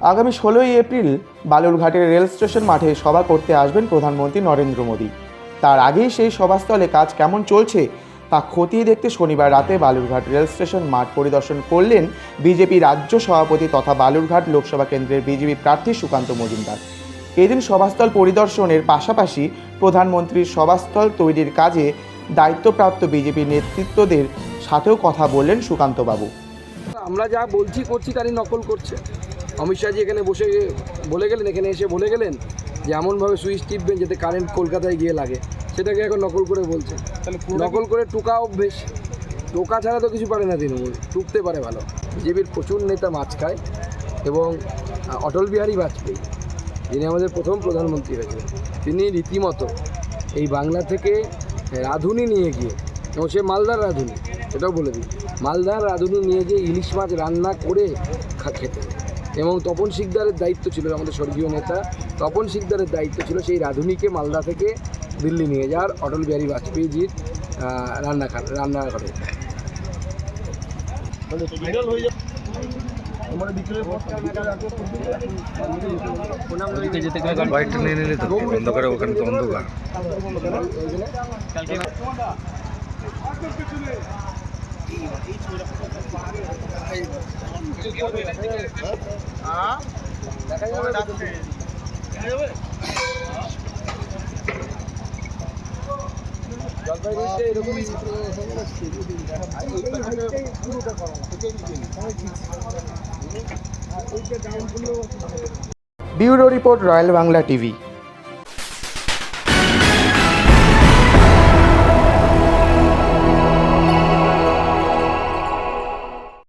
আগামী ষোলোই April বালুরঘাটের rail station মাঠে সভা করতে আসবেন প্রধানমন্ত্রী নরেন্দ্র মোদী। তার আগেই সেই সভাস্থলে কাজ কেমন চলছে, তা খতিয়ে দেখতে শনিবার রাতে বালুরঘাট রেল স্টেশন মাঠ পরিদর্শন করলেন বিজেপি রাজ্য সভাপতি তথা বালুরঘাট লোকসভা কেন্দ্রের বিজেপি প্রার্থী সুকান্ত মজুমদার। এদিন সভাস্থল পরিদর্শনের পাশাপাশি প্রধানমন্ত্রীর সভাস্থল তৈরির কাজে দায়িত্বপ্রাপ্ত বিজেপি নেতৃত্বদের সাথেও কথা বললেন সুকান্তবাবু। আমরা যা বলছি, করছি, তারই নকল করছে। অমিত শাহজি এখানে বসে বলে গেলেন এখানে এসে বলে গেলেন যে এমনভাবে সুইচ টিপবেন যাতে কারেন্ট কলকাতায় গিয়ে লাগে। সেটাকে এখন নকল করে বলছে নকল করে টুকা অভ্যেস। টোকা ছাড়া তো কিছু পারে না তৃণমূল টুকতে পারে ভালো। বিজেপির প্রচুর নেতা মাছ খায় এবং অটল বিহারী বাজপেয়ী যিনি আমাদের প্রথম প্রধানমন্ত্রী হয়েছিলেন তিনি রীতিমতো এই বাংলা থেকে রাঁধুনি নিয়ে গিয়ে এবং সে মালদার রাঁধুনি সেটাও বলে দিই মালদার রাঁধুনি নিয়ে গিয়ে ইলিশ মাছ রান্না করে খেতে এবং তপন শিকদারের দায়িত্ব ছিল আমাদের স্বর্গীয় নেতা। তপন শিকদারের দায়িত্ব ছিল সেই রাঁধুনিকে মালদা থেকে দিল্লি নিয়ে যাওয়ার অটল বিহারী বাজপেয়ীজির আহ, রান্না খা- রান্না করে ওদিকে যেতে গেলে বাইকটা জলপাইগুড়িতে bureau report royal Bangla TV.